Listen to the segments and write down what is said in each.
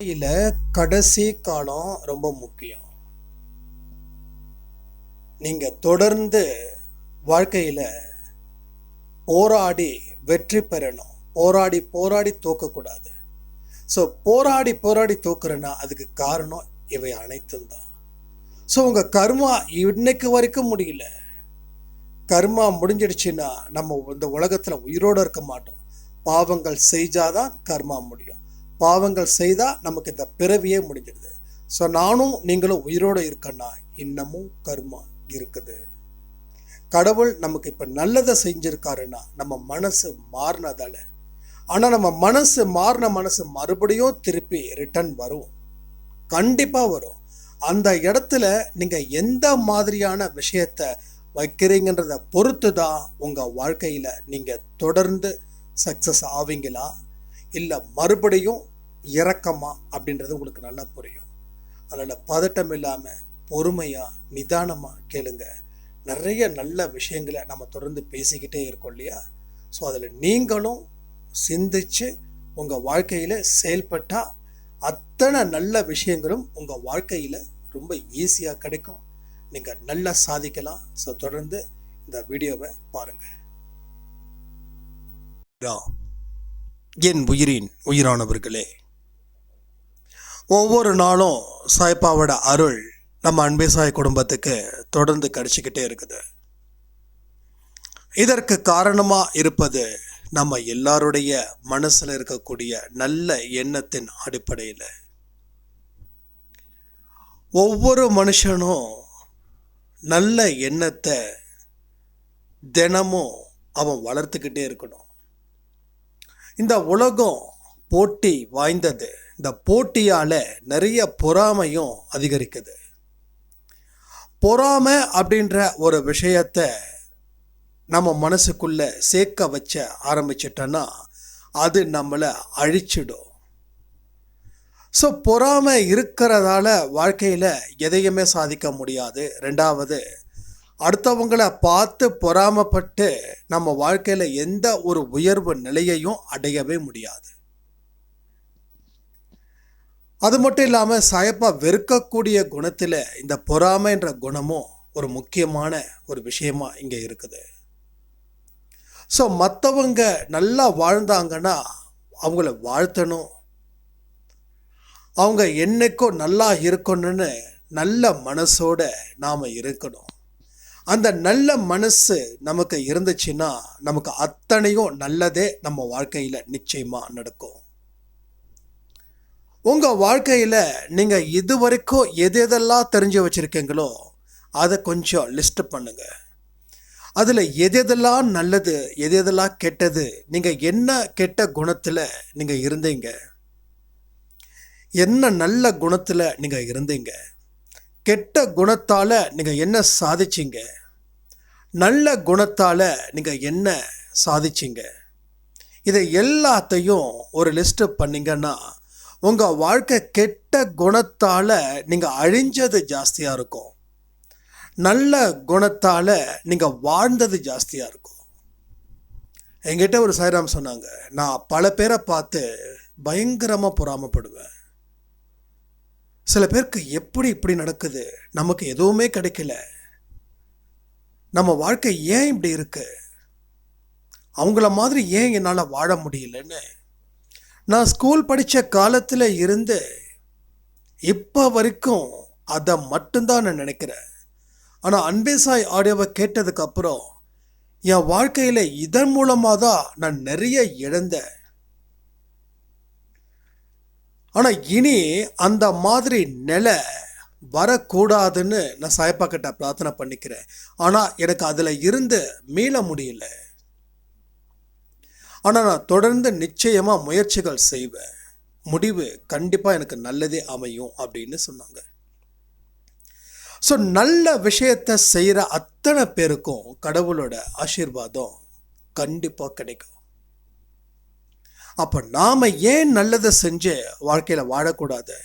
வாழ்க்கையில் கடைசி காலம் ரொம்ப முக்கியம். நீங்கள் தொடர்ந்து வாழ்க்கையில் போராடி வெற்றி பெறணும். போராடி போராடி தோக்கக்கூடாது. ஸோ போராடி போராடி தோக்குறேன்னா அதுக்கு காரணம் இவை அனைத்தும் தான். ஸோ உங்கள் கர்மா இன்னைக்கு வரைக்கும் முடியல. கர்மா முடிஞ்சிடுச்சுன்னா நம்ம இந்த உலகத்தில் உயிரோடு இருக்க மாட்டோம். பாவங்கள் செஞ்சாதான் கர்மா முடியும். பாவங்கள் செய்தால் நமக்கு இந்த பிறவியே முடிஞ்சிடுது. ஸோ நானும் நீங்களும் உயிரோடு இருக்கன்னா இன்னமும் கர்மா இருக்குது. கடவுள் நமக்கு இப்போ நல்லதை செஞ்சுருக்காருன்னா நம்ம மனசு மாறினதால. ஆனால் நம்ம மனசு மாறின மனசு மறுபடியும் திருப்பி ரிட்டர்ன் வரும். கண்டிப்பாக வரும். அந்த இடத்துல நீங்கள் எந்த மாதிரியான விஷயத்த வைக்கிறீங்கன்றத பொறுத்து தான் உங்கள் வாழ்க்கையில் நீங்கள் தொடர்ந்து சக்ஸஸ் ஆவீங்களா? இல்லை மறுபடியும் இறக்கமா அப்படின்றது உங்களுக்கு நல்லா புரியும். அதனால் பதட்டம் இல்லாமல் பொறுமையாக நிதானமாக கேளுங்க. நிறைய நல்ல விஷயங்களை நம்ம தொடர்ந்து பேசிக்கிட்டே இருக்கோம் இல்லையா? ஸோ அதில் நீங்களும் சிந்திச்சு உங்கள் வாழ்க்கையில் செயல்பட்டால் அத்தனை நல்ல விஷயங்களும் உங்கள் வாழ்க்கையில் ரொம்ப ஈஸியாக கிடைக்கும். நீங்கள் நல்லா சாதிக்கலாம். ஸோ தொடர்ந்து இந்த வீடியோவை பாருங்கள் என் உயிரின் உயிரானவர்களே ஒவ்வொரு நாளும் சாய்ப்பாவோட அருள் நம்ம அன்பே சாய் குடும்பத்துக்கு தொடர்ந்து கிடைச்சிக்கிட்டே இருக்குது. இதற்கு காரணமாக இருப்பது நம்ம எல்லாருடைய மனசில் இருக்கக்கூடிய நல்ல எண்ணத்தின் அடிப்படையில். ஒவ்வொரு மனுஷனும் நல்ல எண்ணத்தை தினமும் அவன் வளர்த்துக்கிட்டே இருக்கணும். இந்த உலகம் போட்டி வாய்ந்தது. இந்த போட்டியால் நிறைய பொறாமையும் அதிகரிக்குது. பொறாமை அப்படின்ற ஒரு விஷயத்த நம்ம மனசுக்குள்ளே சேர்க்க வச்ச ஆரம்பிச்சிட்டோன்னா அது நம்மளை அழிச்சிடும். ஸோ பொறாமை இருக்கிறதால வாழ்க்கையில் எதையுமே சாதிக்க முடியாது. ரெண்டாவது அடுத்தவங்களை பார்த்து பொறாமப்பட்டு நம்ம வாழ்க்கையில் எந்த ஒரு உயர்வு நிலையையும் அடையவே முடியாது. அது மட்டும் இல்லாமல் சாயப்பா வெறுக்கக்கூடிய குணத்தில் இந்த பொறாமைன்ற குணமும் ஒரு முக்கியமான ஒரு விஷயமா இங்கே இருக்குது. ஸோ மற்றவங்க நல்லா வாழ்ந்தாங்கன்னா அவங்கள வாழ்த்தணும். அவங்க என்னைக்கும் நல்லா இருக்கணும்னு நல்ல மனசோட நாம் இருக்கணும். அந்த நல்ல மனசு நமக்கு இருந்துச்சுன்னா நமக்கு அத்தனையும் நல்லதே நம்ம வாழ்க்கையில் நிச்சயமாக நடக்கும். உங்கள் வாழ்க்கையில் நீங்கள் இது வரைக்கும் எது எதெல்லாம் தெரிஞ்சு வச்சுருக்கீங்களோ அதை கொஞ்சம் லிஸ்ட் பண்ணுங்கள் அதில் எது எதெல்லாம் நல்லது எது எதெல்லாம் கெட்டது நீங்கள் என்ன கெட்ட குணத்தில் நீங்கள் இருந்தீங்க? என்ன நல்ல குணத்தில் நீங்கள் இருந்தீங்க? கெட்ட குணத்தால் நீங்கள் என்ன சாதிச்சிங்க? நல்ல குணத்தால் நீங்கள் என்ன சாதிச்சிங்க? இதை எல்லாத்தையும் ஒரு லிஸ்ட்டு பண்ணிங்கன்னா உங்கள் வாழ்க்கை கெட்ட குணத்தால் நீங்கள் அழிஞ்சது ஜாஸ்தியாக இருக்கும். நல்ல குணத்தால் நீங்கள் வாழ்ந்தது ஜாஸ்தியாக இருக்கும். எங்கிட்ட ஒரு சாய்ராம் சொன்னாங்க நான் பல பேரை பார்த்து பயங்கரமாக பொறாமப்படுவேன். சில பேருக்கு எப்படி இப்படி நடக்குது? நமக்கு எதுவுமே கிடைக்கல. நம்ம வாழ்க்கை ஏன் இப்படி இருக்குது அவங்கள மாதிரி ஏன் என்னால் வாழ முடியலன்னு நான் ஸ்கூல் படித்த காலத்தில் இருந்து இப்போ வரைக்கும் அதை மட்டும்தான் நான் நினைக்கிறேன். ஆனால் அன்பேசாய் ஆடியோவை கேட்டதுக்கப்புறம் என் வாழ்க்கையில் இதன் மூலமாக தான் நான் நிறைய இழந்தேன். ஆனால் இனி அந்த மாதிரி நிலை வரக்கூடாதுன்னு நான் சாயப்பா கிட்ட பிரார்த்தனை பண்ணிக்கிறேன். ஆனால் எனக்கு அதில் இருந்து மீள முடியல. ஆனால் நான் தொடர்ந்து நிச்சயமாக முயற்சிகள் செய்வேன். முடிவு கண்டிப்பாக எனக்கு நல்லதே அமையும் அப்படின்னு சொன்னாங்க. ஸோ நல்ல விஷயத்தை செய்கிற அத்தனை பேருக்கும் கடவுளோட ஆசீர்வாதம் கண்டிப்பாக கிடைக்கும். அப்போ நாம் ஏன் நல்லதை செஞ்சு வாழ்க்கையில் வாழக்கூடாது?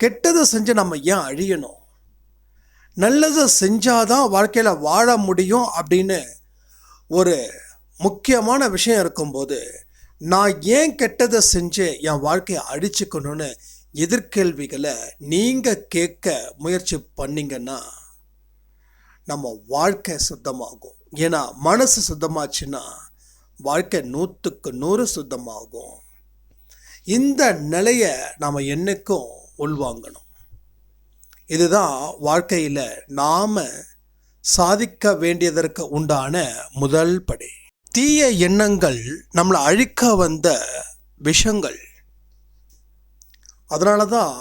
கெட்டதை செஞ்சு நம்ம ஏன் அழியணும்? நல்லதை செஞ்சாதான் வாழ்க்கையில் வாழ முடியும் அப்படின்னு ஒரு முக்கியமான விஷயம் இருக்கும்போது நான் ஏன் கெட்டதை செஞ்சு என் வாழ்க்கையை அழிச்சுக்கணும்னு எதிர்கேள்விகளை நீங்கள் கேட்க முயற்சி பண்ணிங்கன்னா நம்ம வாழ்க்கை சுத்தமாகும். ஏன்னா மனசு சுத்தமாச்சுன்னா வாழ்க்கை நூற்றுக்கு நூறு சுத்தமாகும். இந்த நிலையை நாம் என்னைக்கும் உள்வாங்கணும். இதுதான் வாழ்க்கையில் நாம் சாதிக்க வேண்டியதற்கு உண்டான முதல் படி. தீய எண்ணங்கள் நம்மளை அழிக்க வந்த விஷங்கள். அதனால தான்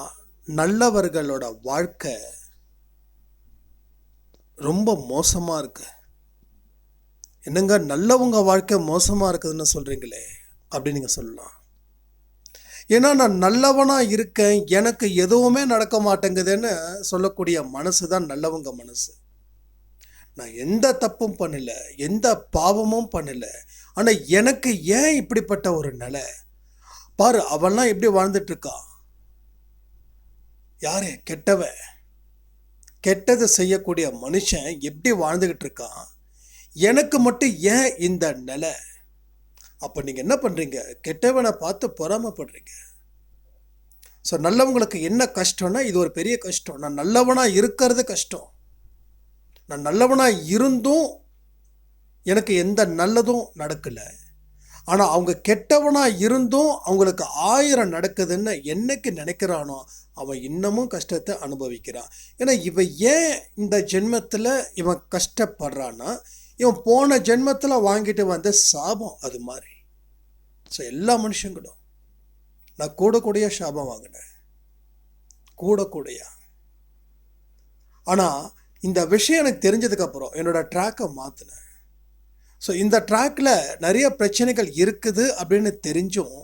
நல்லவர்களோட வாழ்க்கை ரொம்ப மோசமாக இருக்கு. என்னங்க நல்லவங்க வாழ்க்கை மோசமாக இருக்குதுன்னு சொல்கிறீங்களே அப்படின்னு நீங்கள் சொல்லலாம். ஏன்னா நான் நல்லவனாக இருக்கேன் எனக்கு எதுவுமே நடக்க மாட்டேங்குதுன்னு சொல்லக்கூடிய மனசு தான் நல்லவங்க மனசு. நான் எந்த தப்பும் பண்ணல எந்த பாவமும் பண்ணல. ஆனால் எனக்கு ஏன் இப்படிப்பட்ட ஒரு நிலை? பாரு அவன்லாம் எப்படி வாழ்ந்துட்டு யார் யாரு? கெட்டவன் கெட்டதை செய்யக்கூடிய மனுஷன் எப்படி வாழ்ந்துக்கிட்டு இருக்கான்? எனக்கு மட்டும் ஏன் இந்த நிலை? அப்போ நீங்கள் என்ன பண்ணுறீங்க கெட்டவனை பார்த்து பொறாமப்படுறீங்க. ஸோ நல்லவங்களுக்கு என்ன கஷ்டம்னா இது ஒரு பெரிய கஷ்டம். நான் நல்லவனாக இருக்கிறது கஷ்டம். நான் நல்லவனாக இருந்தும் எனக்கு எந்த நல்லதும் நடக்கலை. ஆனால் அவங்க கெட்டவனாக இருந்தும் அவங்களுக்கு ஆயிரம் நடக்குதுன்னு என்னைக்கு நினைக்கிறானோ அவன் இன்னமும் கஷ்டத்தை அனுபவிக்கிறான். ஏன்னா இவன் ஏன் இந்த ஜென்மத்தில் இவன் கஷ்டப்படுறான்னா இவன் போன ஜென்மத்தில் வாங்கிட்டு வந்த சாபம் அது மாதிரி. ஸோ எல்லா மனுஷங்களும் நான் கூட கூடிய சாபம் வாங்கினேன்? கூட கூடையா? ஆனால் இந்த விஷயம் எனக்கு தெரிஞ்சதுக்கப்புறம் என்னோடய ட்ராக்கை மாற்றினேன் ஸோ இந்த ட்ராக்கில் நிறைய பிரச்சனைகள் இருக்குது அப்படின்னு தெரிஞ்சும்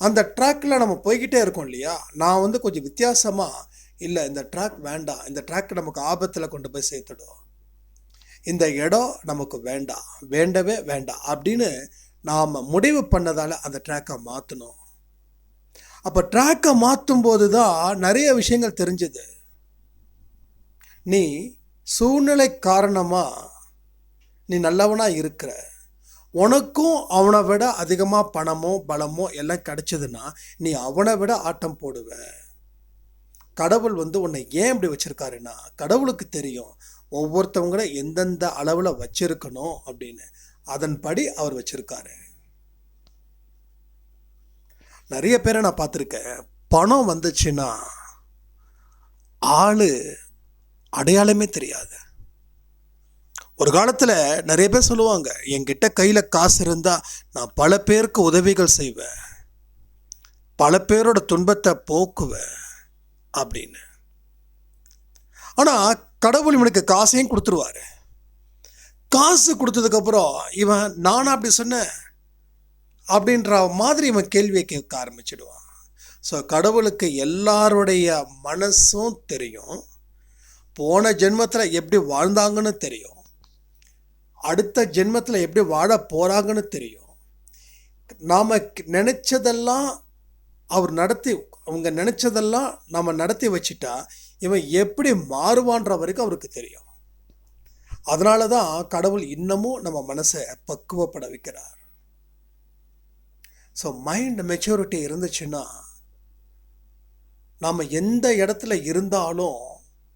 அந்த ட்ராக்கில் நம்ம போய்கிட்டே இருக்கோம் இல்லையா? நான் வந்து கொஞ்சம் வித்தியாசமாக இல்லை இந்த ட்ராக் வேண்டாம். இந்த ட்ராக் நமக்கு ஆபத்தில் கொண்டு போய் சேர்த்துடும் இந்த இடம் நமக்கு வேண்டாம். வேண்டவே வேண்டாம். அப்படின்னு நாம் முடிவு பண்ணதால் அந்த ட்ராக்கை மாற்றணும் அப்போ ட்ராக்கை மாற்றும் போது தான் நிறைய விஷயங்கள் தெரிஞ்சுது. நீ சூழ்நிலை காரணமாக நீ நல்லவனாக இருக்கிற. உனக்கும் அவனை விட அதிகமாக பணமோ பலமோ எல்லாம் கிடச்சிதுன்னா நீ அவனை விட ஆட்டம் போடுவ. கடவுள் வந்து உன்னை ஏன் இப்படி வச்சுருக்காருன்னா கடவுளுக்கு தெரியும் ஒவ்வொருத்தவங்கள எந்தெந்த அளவில் வச்சுருக்கணும் அப்படின்னு. அதன்படி அவர் வச்சுருக்காரு. நிறைய பேரை நான் பார்த்துருக்கேன். பணம் வந்துச்சுன்னா ஆள் அடையாளமே தெரியாது. ஒரு காலத்தில் நிறைய பேர் சொல்லுவாங்க என்கிட்ட கையில் காசு இருந்தால் நான் பல பேருக்கு உதவிகள் செய்வேன். பல பேரோட துன்பத்தை போக்குவேன். அப்படின்னு. ஆனால் கடவுள் இவனுக்கு காசையும் கொடுத்துருவாரு. காசு கொடுத்ததுக்கப்புறம் இவன் நானா அப்படி சொன்னேன். அப்படின்ற மாதிரி இவன் கேள்வியை கேட்க ஆரம்பிச்சிடுவான். ஸோ கடவுளுக்கு எல்லாருடைய மனசும் தெரியும். போன ஜென்மத்தில் எப்படி வாழ்ந்தாங்கன்னு தெரியும். அடுத்த ஜென்மத்தில் எப்படி வாழ போகிறாங்கன்னு தெரியும். நாம் நினச்சதெல்லாம் அவர் நடத்தி அவங்க நினச்சதெல்லாம் நம்ம நடத்தி வச்சுட்டா இவன் எப்படி மாறுவான்ற வரைக்கும் அவருக்கு தெரியும். அதனால தான் கடவுள் இன்னமும் நம்ம மனசை பக்குவப்பட வைக்கிறார். ஸோ மைண்ட் மெச்சூரிட்டி இருந்துச்சுன்னா நாம் எந்த இடத்துல இருந்தாலும்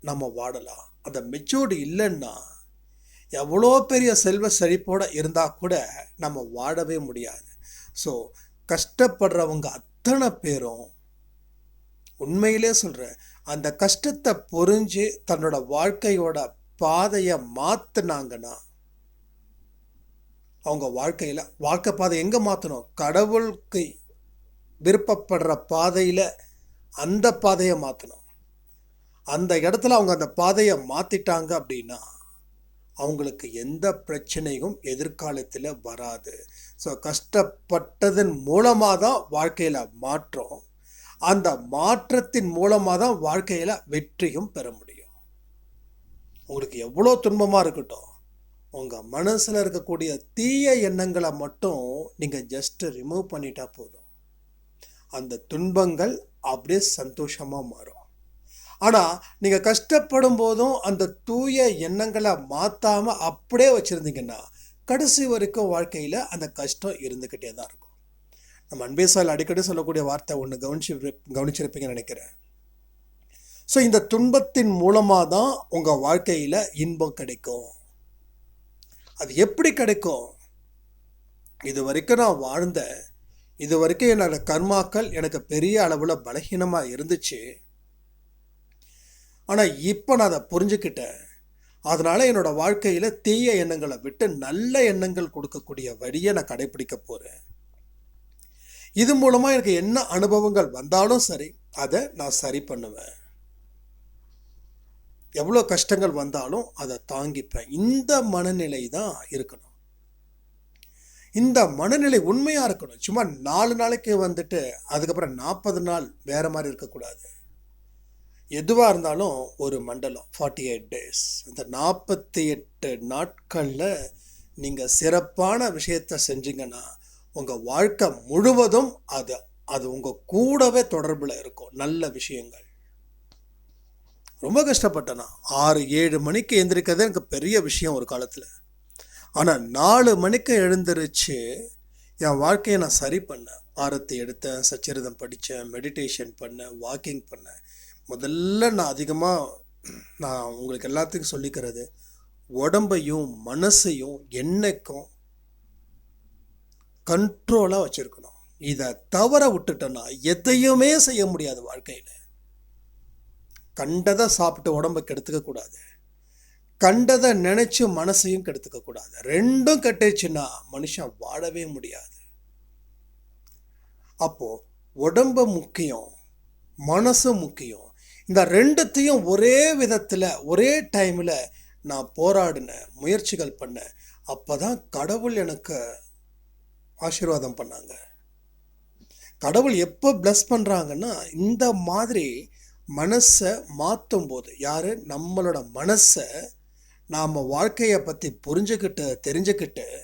நம்ம வாடலாம். அந்த மெச்சூரிட்டி இல்லைன்னா எவ்வளோ பெரிய செல்வ செழிப்போடு இருந்தால் கூட நம்ம வாடவே முடியாது. ஸோ கஷ்டப்படுறவங்க அத்தனை பேரும் உண்மையிலே சொல்கிறேன் அந்த கஷ்டத்தை புரிஞ்சு தன்னோட வாழ்க்கையோட பாதையை மாற்றினாங்கன்னா அவங்க வாழ்க்கையில் வாழ்க்கை பாதை எங்கே மாற்றணும் கடவுளுக்கு விருப்பப்படுற பாதையில் அந்த பாதையை மாற்றணும் அந்த இடத்துல அவங்க அந்த பாதையை மாற்றிட்டாங்க அப்படின்னா அவங்களுக்கு எந்த பிரச்சனையும் எதிர்காலத்தில் வராது. ஸோ கஷ்டப்பட்டதன் மூலமாக தான் வாழ்க்கையில் மாற்றம். அந்த மாற்றத்தின் மூலமாக தான் வாழ்க்கையில் வெற்றியும் பெற முடியும். உங்களுக்கு எவ்வளோ துன்பமாக இருக்கட்டும் உங்கள் மனசில் இருக்கக்கூடிய தீய எண்ணங்களை மட்டும் நீங்கள் ஜஸ்ட்டு ரிமூவ் பண்ணிட்டா போதும். அந்த துன்பங்கள் அப்படியே சந்தோஷமாக மாறும். ஆனால் நீங்கள் கஷ்டப்படும் போதும் அந்த தூய எண்ணங்களை மாற்றாமல் அப்படியே வச்சுருந்தீங்கன்னா கடைசி வரைக்கும் வாழ்க்கையில் அந்த கஷ்டம் இருந்துக்கிட்டே தான் இருக்கும். நம்ம அன்பேசால் அடிக்கடி சொல்லக்கூடிய வார்த்தை ஒன்று கவனிச்சு கவனிச்சிருப்பீங்கன்னு நினைக்கிறேன். ஸோ இந்த துன்பத்தின் மூலமாக தான் உங்கள் வாழ்க்கையில் இன்பம் கிடைக்கும். அது எப்படி கிடைக்கும்? இது வரைக்கும் நான் வாழ்ந்த இது வரைக்கும் என்னோடய கர்மாக்கள் எனக்கு பெரிய அளவில் பலகீனமாக இருந்துச்சு. ஆனால் இப்போ நான் அதை புரிஞ்சுக்கிட்டேன். அதனால் என்னோடய வாழ்க்கையில் தீய எண்ணங்களை விட்டு நல்ல எண்ணங்கள் கொடுக்கக்கூடிய வழியை நான் கடைபிடிக்க போகிறேன் இது மூலமாக எனக்கு என்ன அனுபவங்கள் வந்தாலும் சரி அதை நான் சரி பண்ணுவேன். எவ்வளோ கஷ்டங்கள் வந்தாலும் அதை தாங்கிப்பேன். இந்த மனநிலை தான் இருக்கணும். இந்த மனநிலை உண்மையாக இருக்கணும். சும்மா நாலு நாளைக்கு வந்துட்டு அதுக்கப்புறம் நாற்பது நாள் வேறு மாதிரி இருக்கக்கூடாது. எதுவாக இருந்தாலும் ஒரு மண்டலம் ஃபார்ட்டி எயிட் டேஸ் அந்த நாற்பத்தி எட்டு நாட்களில் நீங்கள் சிறப்பான விஷயத்த செஞ்சீங்கன்னா உங்கள் வாழ்க்கை முழுவதும் அது அது உங்கள் கூடவே தொடர்பில் இருக்கும். நல்ல விஷயங்கள். ரொம்ப கஷ்டப்பட்டேன்? நான் ஆறு ஏழு மணிக்கு எந்திரிக்கிறதே எனக்கு பெரிய விஷயம் ஒரு காலத்தில். ஆனால் நாலு மணிக்கு எழுந்திருச்சு என் வாழ்க்கையை நான் சரி பண்ணேன். ஆரத்தை எடுத்தேன் சச்சரிதம் படித்தேன் மெடிடேஷன் பண்ணேன் வாக்கிங் பண்ணேன். முதல்ல நான் அதிகமாக நான் உங்களுக்கு எல்லாத்துக்கும் சொல்லிக்கிறது உடம்பையும் மனசையும் என்னைக்கும் கண்ட்ரோலாக வச்சுருக்கணும். இதை தவற விட்டுட்டோன்னா எதையுமே செய்ய முடியாது வாழ்க்கையில். கண்டதை சாப்பிட்டு உடம்பை கெடுத்துக்கக்கூடாது கண்டதை நினச்சி மனசையும் கெடுத்துக்கக்கூடாது ரெண்டும் கெட்டுச்சுன்னா மனுஷன் வாழவே முடியாது. அப்போது உடம்பு முக்கியம் மனசு முக்கியம். இந்த ரெண்டுத்தையும் ஒரே விதத்தில் ஒரே டைமில் நான் போராடினேன் முயற்சிகள் பண்ணேன் அப்போ தான் கடவுள் எனக்கு ஆசீர்வாதம் பண்ணாங்க. கடவுள் எப்போ ப்ளஸ் பண்ணுறாங்கன்னா இந்த மாதிரி மனசை மாற்றும் போது யார்? நம்மளோட மனசை நாம் வாழ்க்கையை பற்றி புரிஞ்சுக்கிட்டு தெரிஞ்சுக்கிட்டு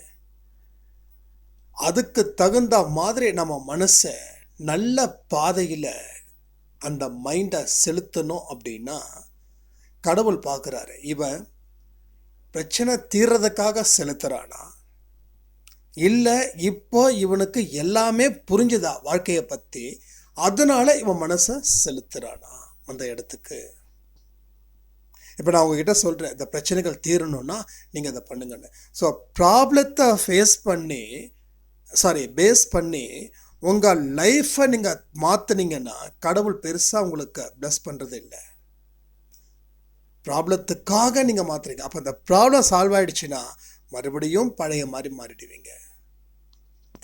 அதுக்கு தகுந்த மாதிரி நம்ம மனசை நல்ல பாதையில் அந்த மைண்டை செலுத்தணும் அப்படின்னா கடவுள் பார்க்குறாரு. இவன் பிரச்சனை தீர்றதுக்காக செலுத்துகிறானா இல்லை இப்போ இவனுக்கு எல்லாமே புரிஞ்சுதா வாழ்க்கையை பற்றி அதனால இவன் மனசை செலுத்துகிறானா அந்த இடத்துக்கு? இப்போ நான் உங்ககிட்ட சொல்கிறேன் இந்த பிரச்சனைகள் தீரணும்னா நீங்கள் அதை பண்ணுங்கன்னு. ஸோ ப்ராப்ளத்தை ஃபேஸ் பண்ணி சாரி பேஸ் பண்ணி உங்கள் லைஃப்பை நீங்கள் மாற்றினீங்கன்னா கடவுள் பெருசாக உங்களுக்கு ப்ளஸ் பண்ணுறது இல்லை. ப்ராப்ளத்துக்காக நீங்கள் மாற்றுறீங்க அப்போ அந்த ப்ராப்ளம் சால்வ் ஆகிடுச்சின்னா மறுபடியும் பழைய மாதிரி மாறிடுவீங்க.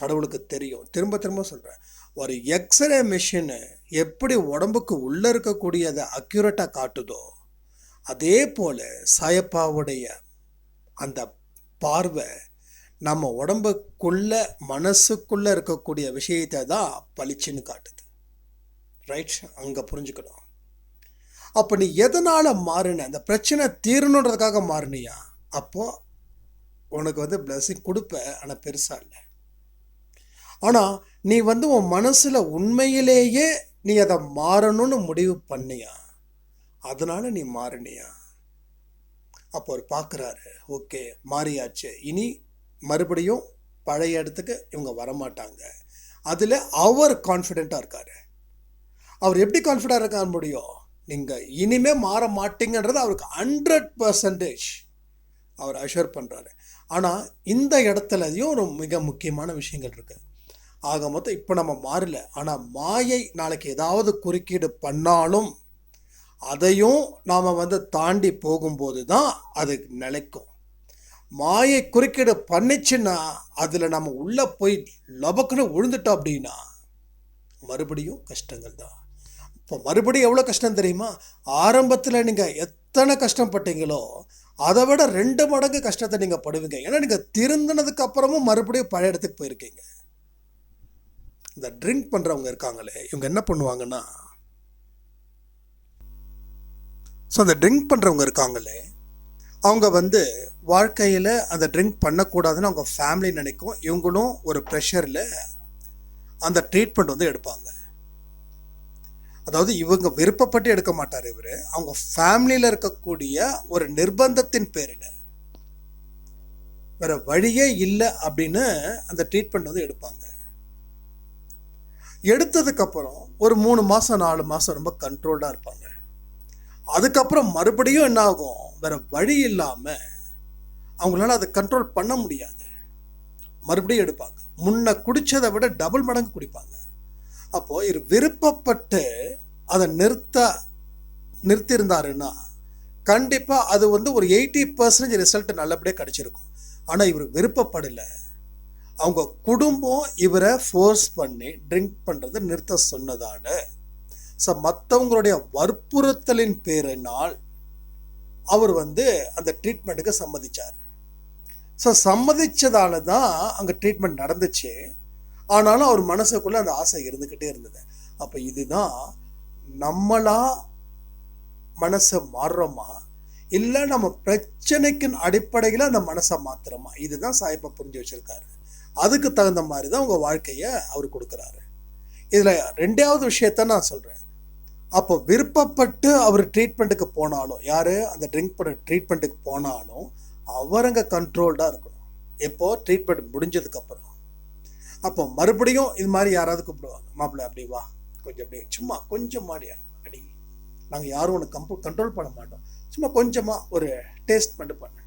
கடவுளுக்கு தெரியும். திரும்ப திரும்ப சொல்கிறேன் ஒரு எக்ஸ்ரே மிஷினு எப்படி உடம்புக்கு உள்ளே இருக்கக்கூடியதை அக்யூரேட்டாக காட்டுதோ அதே போல் சாயப்பாவுடைய அந்த பார்வை நம்ம உடம்புக்குள்ள மனசுக்குள்ளே இருக்கக்கூடிய விஷயத்தை தான் பளிச்சுன்னு காட்டுது. ரைட் அங்கே புரிஞ்சுக்கணும். அப்போ நீ எதனால் மாறின? அந்த பிரச்சனை தீரணுன்றதுக்காக மாறினியா? அப்போது உனக்கு வந்து பிளஸ்ஸிங் கொடுப்ப ஆனால் பெருசாக இல்லை. ஆனால் நீ வந்து உன் மனசில் உண்மையிலேயே நீ அதை மாறணும்னு முடிவு பண்ணியா? அதனால நீ மாறினியா? அப்போ அவர் பார்க்குறாரு ஓகே மாறியாச்சு. இனி மறுபடியும் பழைய இடத்துக்கு இவங்க வரமாட்டாங்க. அதில் அவர் கான்ஃபிடெண்ட்டாக இருக்கார். அவர் எப்படி கான்ஃபிடென்ட்டாக இருக்க முடியும்? நீங்கள் இனிமே மாற மாட்டீங்கன்றது அவருக்கு ஹண்ட்ரட் பர்சன்டேஜ் அவர் அஷூர் பண்ணுறாரு ஆனால் இந்த இடத்துலையும் ஒரு மிக முக்கியமான விஷயங்கள் இருக்குது ஆக மொத்தம் இப்போ நம்ம மாறல. ஆனால் மாயை நாளைக்கு ஏதாவது குறுக்கீடு பண்ணாலும் அதையும் நாம் வந்து தாண்டி போகும்போது தான் அது நிலைக்கும். மாயை குறுக்கீடு பண்ணிச்சுன்னா அதில் நம்ம உள்ளே போய் லபக்குன்னு விழுந்துட்டோம் அப்படின்னா மறுபடியும் கஷ்டங்கள் தான். இப்போ மறுபடியும் எவ்வளோ கஷ்டம் தெரியுமா? ஆரம்பத்தில் நீங்கள் எத்தனை கஷ்டப்பட்டீங்களோ அதை விட ரெண்டு மடங்கு கஷ்டத்தை நீங்கள் படுவீங்க. ஏன்னா நீங்கள் திருந்தினதுக்கு அப்புறமும் மறுபடியும் பழைய இடத்துக்கு போயிருக்கீங்க. இந்த ட்ரிங்க் பண்ணுறவங்க இருக்காங்களே இவங்க என்ன பண்ணுவாங்கன்னா ஸோ அந்த ட்ரிங்க் பண்ணுறவங்க இருக்காங்களே அவங்க வந்து வாழ்க்கையில் அந்த ட்ரிங்க் பண்ணக்கூடாதுன்னு அவங்க ஃபேமிலி நினைக்கும். இவங்களும் ஒரு ப்ரெஷரில் அந்த ட்ரீட்மெண்ட் வந்து எடுப்பாங்க. அதாவது இவங்க விருப்பப்பட்டு எடுக்க மாட்டார் இவர். அவங்க ஃபேமிலியில் இருக்கக்கூடிய ஒரு நிர்பந்தத்தின் பேரில். வேற வழியே இல்லை அப்படின்னு அந்த ட்ரீட்மெண்ட் வந்து எடுப்பாங்க. எடுத்ததுக்கப்புறம் ஒரு மூணு மாதம் நாலு மாதம் ரொம்ப கண்ட்ரோல்டாக இருப்பாங்க. அதுக்கப்புறம் மறுபடியும் என்ன ஆகும்? வேற வழி இல்லாமல் அவங்களால அதை கண்ட்ரோல் பண்ண முடியாது. மறுபடியும் எடுப்பாங்க. முன்ன குடித்ததை விட டபுள் மடங்கு குடிப்பாங்க. அப்போது இவர் விருப்பப்பட்டு அதை நிறுத்த நிறுத்தியிருந்தாருன்னா கண்டிப்பாக அது வந்து ஒரு எயிட்டி பர்சன்டேஜ் ரிசல்ட் நல்லபடியாக கிடச்சிருக்கும். ஆனால் இவர் விருப்பப்படலை. அவங்க குடும்பம் இவரை ஃபோர்ஸ் பண்ணி ட்ரிங்க் பண்ணுறதை நிறுத்த சொன்னதால் ஸோ மற்றவங்களுடைய வற்புறுத்தலின் பேரினால் அவர் வந்து அந்த ட்ரீட்மெண்ட்டுக்கு சம்மதிச்சார். ஸோ சம்மதிச்சதால தான் அங்கே ட்ரீட்மெண்ட் நடந்துச்சு. ஆனாலும் அவர் மனசுக்குள்ளே அந்த ஆசை இருந்துக்கிட்டே இருந்தது. அப்போ இதுதான் நம்மளா மனசை மாறுறோமா? இல்லை நம்ம பிரச்சனைக்கின் அடிப்படையில் அந்த மனசை மாத்துறோமா? இதுதான் சாயப்பா புரிஞ்சு வச்சிருக்காரு. அதுக்கு தகுந்த மாதிரி தான் உங்கள் வாழ்க்கையை அவர் கொடுக்குறாரு. இதில் ரெண்டாவது விஷயத்த நான் சொல்கிறேன் அப்போ விருப்பப்பட்டு அவர் ட்ரீட்மெண்ட்டுக்கு போனாலும் யார்? அந்த ட்ரிங்க் பண்ண ட்ரீட்மெண்ட்டுக்கு போனாலும் அவரங்க கண்ட்ரோல்டாக இருக்கணும். எப்போ? ட்ரீட்மெண்ட் முடிஞ்சதுக்கப்புறம். அப்போ மறுபடியும் இது மாதிரி யாராவது கூப்பிடுவாங்க மாப்பிள்ளை அப்படி வா. கொஞ்சம் அப்படியே சும்மா கொஞ்சம் மாடியா அடி. நாங்கள் யாரும் உனக்கு கம்போ கண்ட்ரோல் பண்ண மாட்டோம். சும்மா கொஞ்சமாக ஒரு டேஸ்ட் மட்டும் பண்ணு.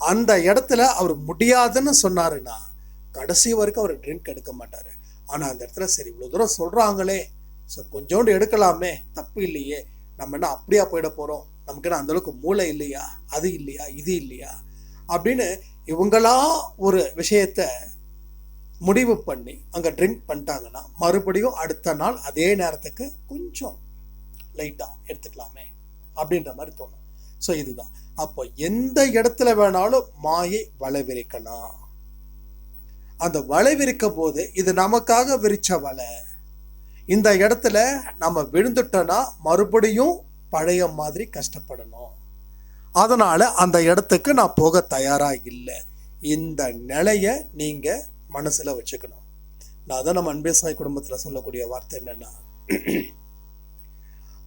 அந்த இடத்துல அவர் முடியாதுன்னு சொன்னாருன்னா கடைசி வரைக்கும் அவர் ட்ரிங்க் எடுக்க மாட்டார். ஆனால் அந்த இடத்துல சரி இவ்வளோ தூரம் சொல்கிறாங்களே ஸோ கொஞ்சோண்டு எடுக்கலாமே. தப்பு இல்லையே. நம்ம என்ன அப்படியா போயிட போகிறோம் நமக்கு என்ன அந்தளவுக்கு மூளை இல்லையா? அது இல்லையா? இது இல்லையா? அப்படின்னு இவங்களா ஒரு விஷயத்த முடிவு பண்ணி அங்கே ட்ரிங்க் பண்ணிட்டாங்கன்னா மறுபடியும் அடுத்த நாள் அதே நேரத்துக்கு கொஞ்சம் லைட்டாக எடுத்துக்கலாமே அப்படின்ற மாதிரி தோணும். ஸோ இதுதான். அப்போ எந்த இடத்துல வேணாலும் மாயை வலை விரிக்கலாம் அந்த வலை விரிக்கும் போது இது நமக்காக விரிச்ச வலை. இந்த இடத்துல நம்ம விழுந்துட்டோன்னா மறுபடியும் பழைய மாதிரி கஷ்டப்படணும். அதனால் அந்த இடத்துக்கு நான் போக தயாராக இல்லை. இந்த நிலைய நீங்கள் மனசில் வச்சுக்கணும். நான் தான் நம்ம அன்பே சாய் குடும்பத்தில் சொல்லக்கூடிய வார்த்தை என்னன்னா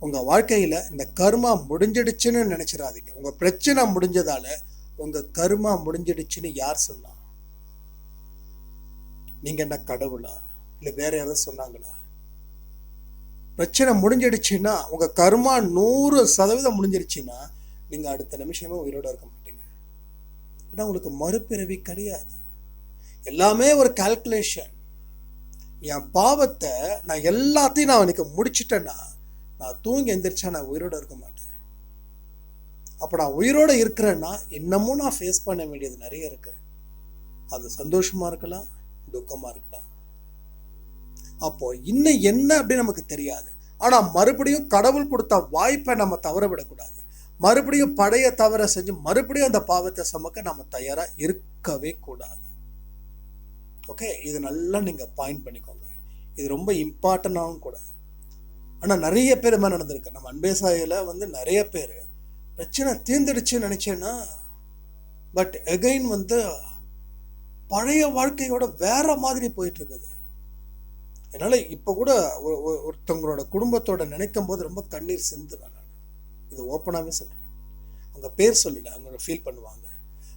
உங்கள் வாழ்க்கையில் இந்த கர்மா முடிஞ்சிடுச்சுன்னு நினச்சிடாதீங்க. உங்கள் பிரச்சனை முடிஞ்சதால உங்கள் கர்மா முடிஞ்சிடுச்சுன்னு யார் சொன்னா? நீங்கள் என்ன கடவுளா? இல்லை வேற யாராவது சொன்னாங்களா? பிரச்சனை முடிஞ்சிடுச்சுன்னா உங்கள் கர்மா நூறு சதவீதம் முடிஞ்சிடுச்சுன்னா நீங்க அடுத்த நிமிஷமே உயிரோட இருக்க மாட்டீங்க. ஏன்னா உங்களுக்கு மறுபிறவி கிடையாது. எல்லாமே ஒரு கால்குலேஷன் என் பாவத்தை நான் எல்லாத்தையும் நான் எனக்கு முடிச்சிட்டேன்னா நான் தூங்கி எந்திரிச்சா நான் உயிரோட இருக்க மாட்டேன். அப்போ நான் உயிரோட இருக்கிறேன்னா இன்னமும் நான் ஃபேஸ் பண்ண வேண்டியது நிறைய இருக்கு. அது சந்தோஷமா இருக்கலாம் துக்கமா இருக்கலாம். அப்போ இன்னும் என்ன அப்படின்னு நமக்கு தெரியாது. ஆனா மறுபடியும் கடவுள் கொடுத்த வாய்ப்பை நம்ம தவற விடக்கூடாது. மறுபடியும் பழைய தவற செஞ்சு மறுபடியும் அந்த பாவத்தை சமக்க நம்ம தயாரா இருக்கவே கூடாது. ஓகே இது நல்லா நீங்க பாயிண்ட் பண்ணிக்கோங்க. இது ரொம்ப இம்பார்ட்டன்டாகவும் கூட. ஆனா நிறைய பேர் மாதிரி நடந்திருக்கு? நம்ம அன்பேசாயில வந்து நிறைய பேர் பிரச்சனை தீர்ந்துடுச்சுன்னு நினைச்சேன்னா பட் எகைன் வந்து பழைய வாழ்க்கையோட வேற மாதிரி போயிட்டு இருக்குது என்னால் இப்போ கூட ஒரு- ஒருத்தவங்களோட குடும்பத்தோட நினைக்கும் போது ரொம்ப கண்ணீர் சிந்துவேன். இது ஓப்பனாகவே சொல்கிறேன் அவங்க பேர் சொல்லல அவங்க ஃபீல் பண்ணுவாங்க.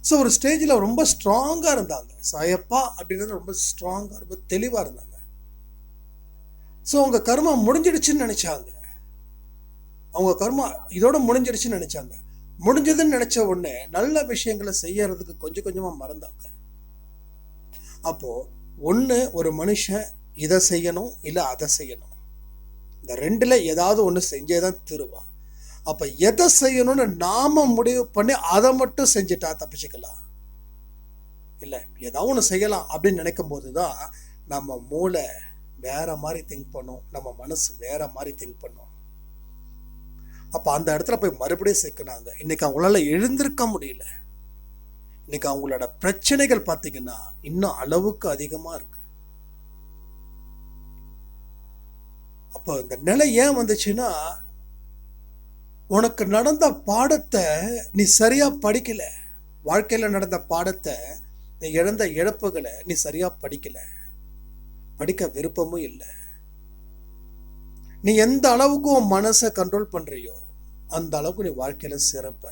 ஸோ ஒரு ஸ்டேஜில் ரொம்ப ஸ்ட்ராங்காக இருந்தாங்க. சாயப்பா அப்படின்றது ரொம்ப ஸ்ட்ராங்காக ரொம்ப தெளிவாக இருந்தாங்க. ஸோ அவங்க கர்மா முடிஞ்சிடுச்சுன்னு நினைச்சாங்க. அவங்க கர்மா இதோட முடிஞ்சிடுச்சுன்னு நினைச்சாங்க. முடிஞ்சதுன்னு நினைச்ச உடனே நல்ல விஷயங்களை செய்யறதுக்கு கொஞ்சம் கொஞ்சமா மறந்தாங்க. அப்போ ஒன்று ஒரு மனுஷன் இதை செய்யணும் இல்லை அதை செய்யணும். இந்த ரெண்டுல ஏதாவது ஒன்று செஞ்சே தான் திருவான். அப்போ எதை செய்யணும்னு நாம முடிவு பண்ணி அதை மட்டும் செஞ்சுட்டா தப்பிச்சுக்கலாம். இல்லை ஏதாவது ஒன்று செய்யலாம் அப்படின்னு நினைக்கும் போது தான் நம்ம மூளை வேற மாதிரி திங்க் பண்ணும். நம்ம மனசு வேற மாதிரி திங்க் பண்ணும். அப்போ அந்த இடத்துல போய் மறுபடியும் சேர்க்கினாங்க இன்னைக்கு அவங்களால எழுந்திருக்க முடியல. இன்னைக்கு அவங்களோட பிரச்சனைகள் பார்த்தீங்கன்னா இன்னும் அளவுக்கு அதிகமாக இருக்கு. அப்போ இந்த நிலை ஏன் வந்துச்சுன்னா உனக்கு நடந்த பாடத்தை நீ சரியாக படிக்கலை. வாழ்க்கையில் நடந்த பாடத்தை நீ இழந்த இழப்புகளை நீ சரியாக படிக்கலை. படிக்க விருப்பமும் இல்லை. நீ எந்த அளவுக்கு உன் மனசை கண்ட்ரோல் பண்ணுறியோ அந்த அளவுக்கு நீ வாழ்க்கையில் சிறப்ப.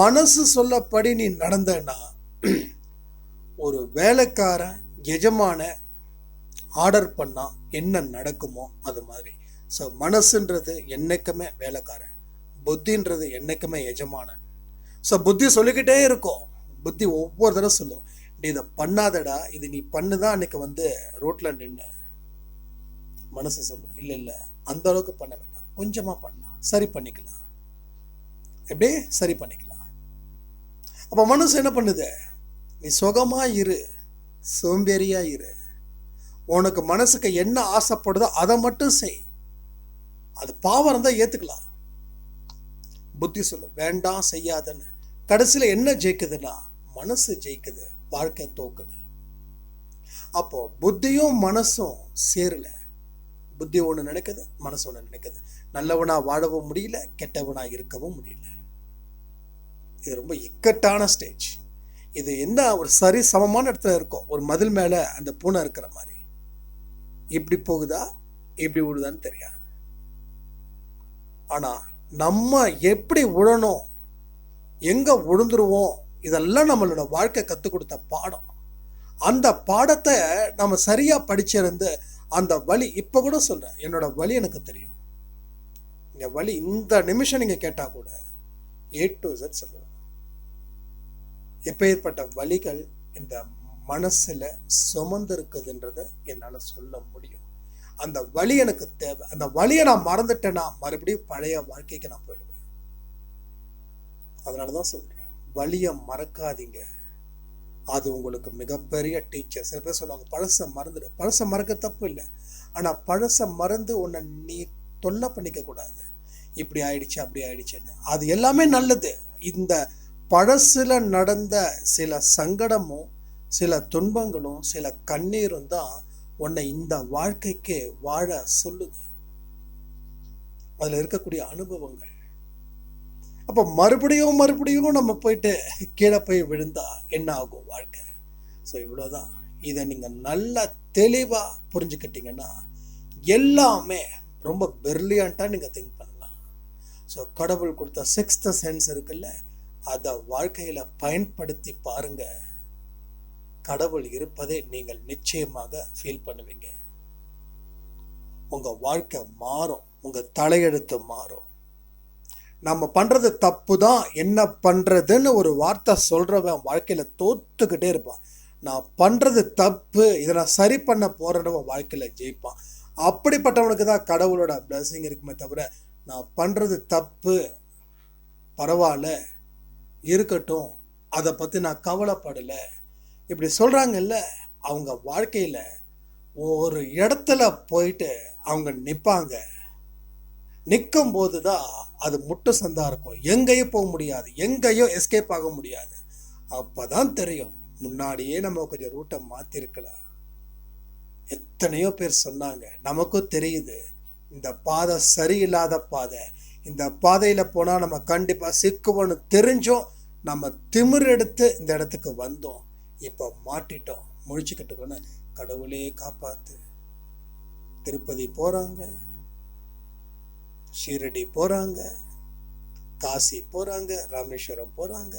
மனசு சொல்லப்படி நீ நடந்தனா ஒரு வேலைக்காரன் எஜமான ஆர்டர் பண்ணால் என்ன நடக்குமோ அது மாதிரி. ஸோ மனசுன்றது என்னைக்குமே வேலைக்காரன். புத்தின்றது என்னைக்குமே எஜமானன். ஸோ புத்தி சொல்லிக்கிட்டே இருக்கும். புத்தி ஒவ்வொரு தடவை சொல்லும். நீ இதை பண்ணாதடா. இது நீ பண்ணுதான் அன்னைக்கு வந்து ரோட்டில் நின்று மனசு சொல்லும். இல்லை இல்லை. அந்த அளவுக்கு பண்ண வேண்டாம். கொஞ்சமாக பண்ணலாம். சரி பண்ணிக்கலாம். எப்படி சரி பண்ணிக்கலாம். அப்போ மனசு என்ன பண்ணுது? நீ சுகமாக இரு. சோம்பேறியாக இரு. உனக்கு மனசுக்கு என்ன ஆசைப்படுதோ அதை மட்டும் செய். அது பாவம் இருந்தால் ஏற்றுக்கலாம் புத்தி சொல்லும் வேண்டாம் செய்யாதன்னு. கடைசியில் என்ன ஜெயிக்குதுன்னா மனசு ஜெயிக்குது வாழ்க்கை தோக்குது. அப்போ புத்தியும் மனசும் சேரல. புத்தி ஒன்று நினைக்குது மனசு ஒன்று நினைக்குது. நல்லவனா வாழவும் முடியல கெட்டவனா இருக்கவும் முடியல. இது ரொம்ப இக்கட்டான ஸ்டேஜ் இது என்ன ஒரு சரி சமமான இடத்துல இருக்கும். ஒரு மதில் மேலே அந்த பூனை இருக்கிற மாதிரி. இப்படி போகுதா இப்படி விழுதான்னு தெரியாது. ஆனால் நம்ம எப்படி உழணும்? எங்கே உழுந்துருவோம்? இதெல்லாம் நம்மளோட வாழ்க்கை கற்றுக் கொடுத்த பாடம். அந்த பாடத்தை நம்ம சரியாக படிச்சிருந்து அந்த வழி இப்போ கூட சொல்கிறேன் என்னோட வழி எனக்கு தெரியும். இந்த வழி இந்த நிமிஷம் நீங்கள் கேட்டால் கூட ஏ டு ஜெட் சொல்லுவேன் எப்பேற்பட்ட வழிகள் இந்த மனசில் சுமந்திருக்குதுன்றதை என்னால் சொல்ல முடியும். அந்த வழி எனக்கு தேவை. அந்த வழியை நான் மறந்துட்டேன்னா மறுபடியும் பழைய வாழ்க்கைக்கு நான் போயிடுவேன். அதனாலதான் சொல்றேன் வழியை மறக்காதீங்க. அது உங்களுக்கு மிகப்பெரிய டீச்சர் சில பேர் சொல்லுவாங்க பழச மறந்துடு. பழச மறக்க தப்பு இல்லை. ஆனா பழச மறந்து உன்னை நீ தொல்லை பண்ணிக்க கூடாது. இப்படி ஆயிடுச்சு அப்படி ஆயிடுச்சுன்னு. அது எல்லாமே நல்லது. இந்த பழசுல நடந்த சில சங்கடமும் சில துன்பங்களும் சில கண்ணீரும் தான் உன்னை இந்த வாழ்க்கைக்கு வாழ சொல்லுது அதுல இருக்கக்கூடிய அனுபவங்கள். அப்ப மறுபடியும் மறுபடியும் நம்ம போயிட்டு கீழே போய் விழுந்தா என்ன ஆகும் வாழ்க்கை? ஸோ இவ்வளவுதான். இதை நீங்க நல்லா தெளிவா புரிஞ்சுக்கிட்டீங்கன்னா எல்லாமே ரொம்ப பிரில்லியண்டா நீங்க திங்க் பண்ணலாம். ஸோ கடவுள் கொடுத்த சிக்ஸ்த் சென்ஸ் இருக்குல்ல அதை வாழ்க்கையில பயன்படுத்தி பாருங்க. கடவுள் இருப்பதை நீங்கள் நிச்சயமாக ஃபீல் பண்ணுவீங்க. உங்கள் வாழ்க்கை மாறும். உங்கள் தலையெழுத்து மாறும். நம்ம பண்ணுறது தப்பு தான் என்ன பண்ணுறதுன்னு ஒரு வார்த்தை சொல்கிறவன் வாழ்க்கையில் தோத்துக்கிட்டே இருப்பான். நான் பண்ணுறது தப்பு. இதை நான் சரி பண்ண போகிறவன் வாழ்க்கையில் ஜெயிப்பான். அப்படிப்பட்டவனுக்கு தான் கடவுளோட பிளஸிங் இருக்குமே தவிர நான் பண்ணுறது தப்பு பரவாயில்ல இருக்கட்டும் அதை பற்றி நான் கவலைப்படலை. இப்படி சொல்கிறாங்கல்ல அவங்க வாழ்க்கையில் ஒரு இடத்துல போயிட்டு அவங்க நிற்பாங்க நிற்கும் போது தான் அது முட்டு சந்தாக இருக்கும். எங்கேயும் போக முடியாது. எங்கேயும் எஸ்கேப் ஆக முடியாது. அப்போ தான் தெரியும். முன்னாடியே நம்ம கொஞ்சம் ரூட்டை மாற்றிருக்கலாம் எத்தனையோ பேர் சொன்னாங்க. நமக்கும் தெரியுது. இந்த பாதை சரியில்லாத பாதை. இந்த பாதையில் போனால் நம்ம கண்டிப்பாக சிக்குவோன்னு தெரிஞ்சும் நம்ம திமிர் எடுத்து இந்த இடத்துக்கு வந்தோம். இப்போ மாட்டிட்டோம். முழிச்சுக்கிட்டுக்கோன்னு கடவுளே காப்பாத்து. திருப்பதி போகிறாங்க ஷீரடி போகிறாங்க காசி போகிறாங்க ராமேஸ்வரம் போகிறாங்க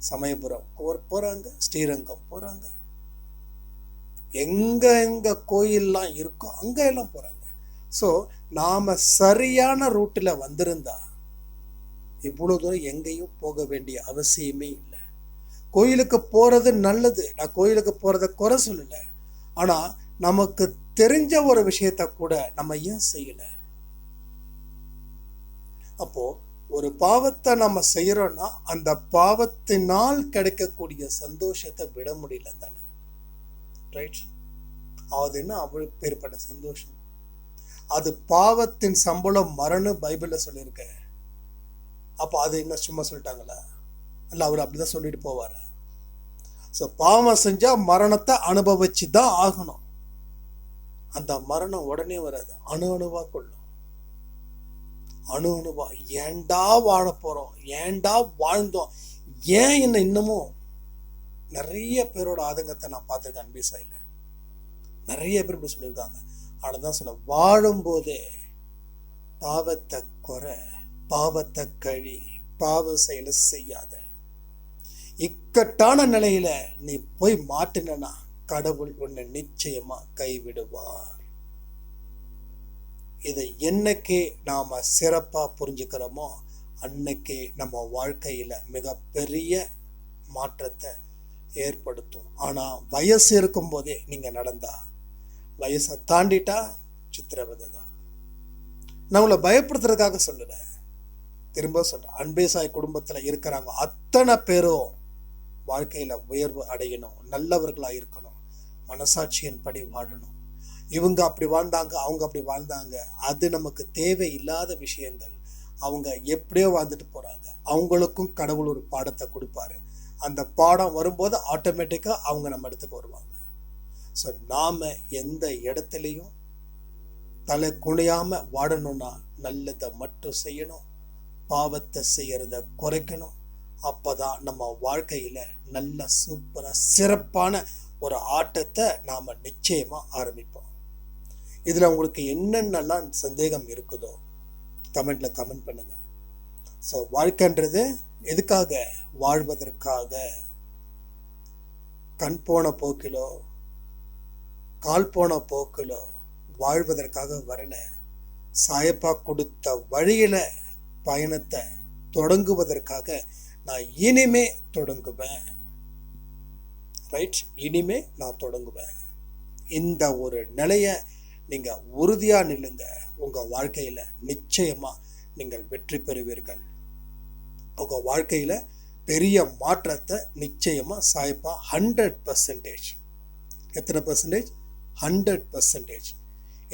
சமயபுரம் போகிறாங்க ஸ்ரீரங்கம் போகிறாங்க எங்கே எங்கே கோயிலெலாம் இருக்கோ அங்கே எல்லாம் போகிறாங்க ஸோ நாம் சரியான ரூட்டில் வந்திருந்தா இவ்வளோ தூரம் எங்கேயும் போக வேண்டிய அவசியமே இல்லை கோயிலுக்கு போகிறது நல்லது. நான் கோயிலுக்கு போகிறத குறை சொல்லலை. ஆனால் நமக்கு தெரிஞ்ச ஒரு விஷயத்த கூட நம்ம ஏன் செய்யலை? அப்போது ஒரு பாவத்தை நம்ம செய்கிறோன்னா அந்த பாவத்தினால் கிடைக்கக்கூடிய சந்தோஷத்தை விட முடியல தானே? ரைட் அது என்ன பேர்பட்ட சந்தோஷம்? அது பாவத்தின் சம்பளம் மரணம் பைபிளில் சொல்லியிருக்க. அப்போ அது என்ன சும்மா சொல்லிட்டாங்களா? இல்லை அவர் அப்படிதான் சொல்லிட்டு போவார். ஸோ பாவம் செஞ்சால் மரணத்தை அனுபவிச்சு தான் ஆகணும். அந்த மரணம் உடனே வராது. அணு அணுவாக கொள்ளும். அணு அணுவா. ஏன்டா வாழ போகிறோம் ஏன்டா வாழ்ந்தோம்? ஏன் என்ன இன்னமும்? நிறைய பேரோட ஆதங்கத்தை நான் பார்த்துருக்கேன் அன்பி சைடில். நிறைய பேர் இப்படி சொல்லியிருக்காங்க. ஆனால் தான் சொல்ல வாழும்போதே பாவத்தை குறை பாவத்தை கழி பாவ செயலை செய்யாத. இக்கட்டான நிலையில நீ போய் மாட்டினா கடவுள் உன்னை நிச்சயமா கைவிடுவார். இதை என்னைக்கு நாம சிறப்பா புரிஞ்சுக்கிறோமோ அன்னைக்கு நம்ம வாழ்க்கையில மிகப்பெரிய மாற்றத்தை ஏற்படுத்தும். ஆனா வயசு இருக்கும் போதே நீங்க நடந்தா வயசை தாண்டிட்டா சித்திரவதை தான் நான் பயப்படுத்துறதுக்காக சொல்லுறேன். திரும்ப சொல்கிறேன் அன்பே சாய் குடும்பத்துல இருக்கிறாங்க அத்தனை பேரும் வாழ்க்கையில் உயர்வு அடையணும் நல்லவர்களாக இருக்கணும் மனசாட்சியின் படி வாழணும். இவங்க அப்படி வாழ்ந்தாங்க அவங்க அப்படி வாழ்ந்தாங்க. அது நமக்கு தேவையில்லாத விஷயங்கள். அவங்க எப்படியோ வாழ்ந்துட்டு போகிறாங்க அவங்களுக்கும் கடவுள் ஒரு பாடத்தை கொடுப்பாரு. அந்த பாடம் வரும்போது ஆட்டோமேட்டிக்காக அவங்க நம்ம இடத்துக்கு வருவாங்க. ஸோ நாம் எந்த இடத்துலையும் தலை குனியாமல் வாடணும்னா நல்லதை மட்டும் செய்யணும். பாவத்தை செய்யறத குறைக்கணும். அப்பதான் நம்ம வாழ்க்கையில் நல்ல சூப்பராக சிறப்பான ஒரு ஆட்டத்தை நாம் நிச்சயமா ஆரம்பிப்போம். இதில் உங்களுக்கு என்னென்னலாம் சந்தேகம் இருக்குதோ கமெண்டில் கமெண்ட் பண்ணுங்க. ஸோ வாழ்க்கைன்றது எதுக்காக? வாழ்வதற்காக. கண் போன போக்கிலோ கால் போன போக்கிலோ வாழ்வதற்காக வரல. சாயப்பா கொடுத்த வழியில பயணத்தை தொடங்குவதற்காக நான் இனிமே தொடங்குவேன். ரைட் இனிமே நான் தொடங்குவேன். இந்த ஒரு நிலையை நீங்கள் உறுதியாக நில்லுங்க. உங்கள் வாழ்க்கையில் நிச்சயமாக நீங்கள் வெற்றி பெறுவீர்கள். உங்கள் வாழ்க்கையில் பெரிய மாற்றத்தை நிச்சயமாக சாய்ப்பா ஹண்ட்ரட் பர்சன்டேஜ் எத்தனை பர்சன்டேஜ் ஹண்ட்ரட் பர்சன்டேஜ்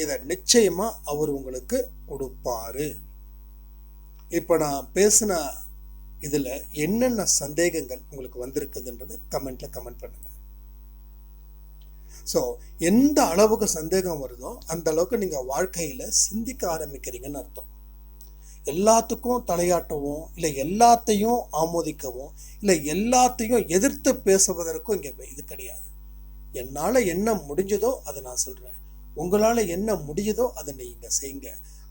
இதை நிச்சயமாக அவர் உங்களுக்கு கொடுப்பாரு. இப்போ நான் பேசின இதில் என்னென்ன சந்தேகங்கள் உங்களுக்கு வந்திருக்குதுன்றது கமெண்ட்ல கமெண்ட் பண்ணுங்க. ஸோ எந்த அளவுக்கு சந்தேகம் வருதோ அந்த அளவுக்கு நீங்கள் வாழ்க்கையில் சிந்திக்க ஆரம்பிக்கிறீங்கன்னு அர்த்தம். எல்லாத்துக்கும் தலையாட்டவும் இல்லை எல்லாத்தையும் ஆமோதிக்கவும் இல்லை எல்லாத்தையும் எதிர்த்து பேசுவதற்கும் இங்கே இது கிடையாது. என்னால் என்ன முடிஞ்சதோ அதை நான் சொல்கிறேன் உங்களால் என்ன முடியுதோ அதை நீங்கள் செய்யுங்க.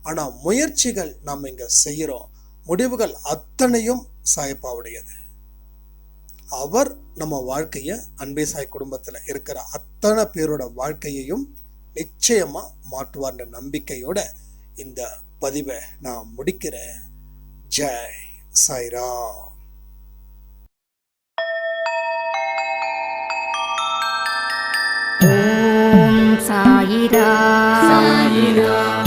ஆனால் முயற்சிகள் நாம் இங்கே செய்கிறோம் முடிவுகள் அத்தனையும் சாயப்பாவுடையது. அவர் நம்ம வாழ்க்கையை அன்பே சாய் குடும்பத்தில் இருக்கிற அத்தனை பேரோட வாழ்க்கையையும் நிச்சயமாக மாற்றுவார்ன்ற நம்பிக்கையோட இந்த பதிவை நான் முடிக்கிறேன். ஜெய் சாய்ராம். சாயிரா சாயிரா